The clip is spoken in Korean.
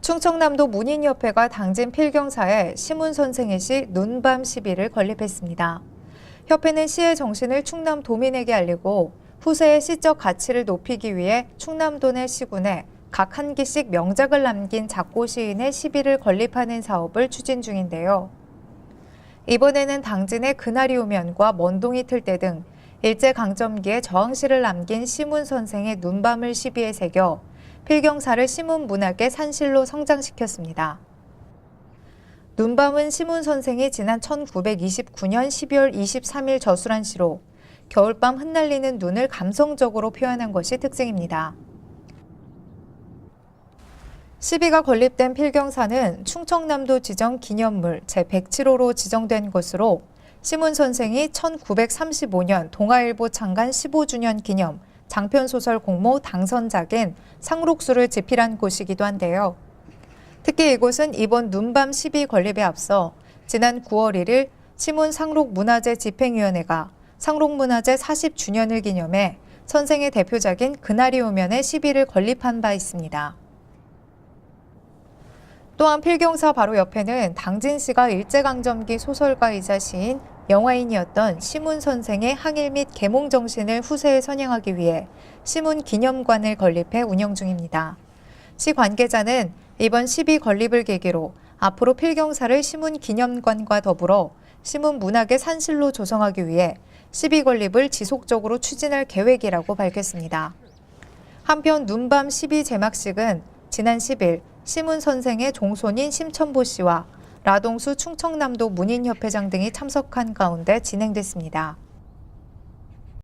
충청남도 문인협회가 당진 필경사에 시문 선생의 시 눈밤 시비를 건립했습니다. 협회는 시의 정신을 충남 도민에게 알리고 후세의 시적 가치를 높이기 위해 충남도 내 시군에 각 한 기씩 명작을 남긴 작고 시인의 시비를 건립하는 사업을 추진 중인데요. 이번에는 당진의 그날이 오면과 먼동이 틀 때 등 일제강점기에 저항시를 남긴 시문 선생의 눈밤을 시비에 새겨 필경사를 시문 문학의 산실로 성장시켰습니다. 눈밤은 시문 선생이 지난 1929년 12월 23일 저술한 시로 겨울밤 흩날리는 눈을 감성적으로 표현한 것이 특징입니다. 시비가 건립된 필경사는 충청남도 지정 기념물 제107호로 지정된 것으로 시문 선생이 1935년 동아일보 창간 15주년 기념 장편소설 공모 당선작인 상록수를 집필한 곳이기도 한데요. 특히 이곳은 이번 눈밤 시비 건립에 앞서 지난 9월 1일 시문 상록문화재 집행위원회가 상록문화재 40주년을 기념해 선생의 대표작인 그날이 오면의 시비를 건립한 바 있습니다. 또한 필경사 바로 옆에는 당진 씨가 일제강점기 소설가이자 시인, 영화인이었던 시문 선생의 항일 및 계몽 정신을 후세에 선양하기 위해 시문 기념관을 건립해 운영 중입니다. 시 관계자는 이번 시비 건립을 계기로 앞으로 필경사를 시문 기념관과 더불어 시문 문학의 산실로 조성하기 위해 시비 건립을 지속적으로 추진할 계획이라고 밝혔습니다. 한편 눈밤 시비 제막식은 지난 10일 시문 선생의 종손인 심천보 씨와 라동수 충청남도 문인협회장 등이 참석한 가운데 진행됐습니다.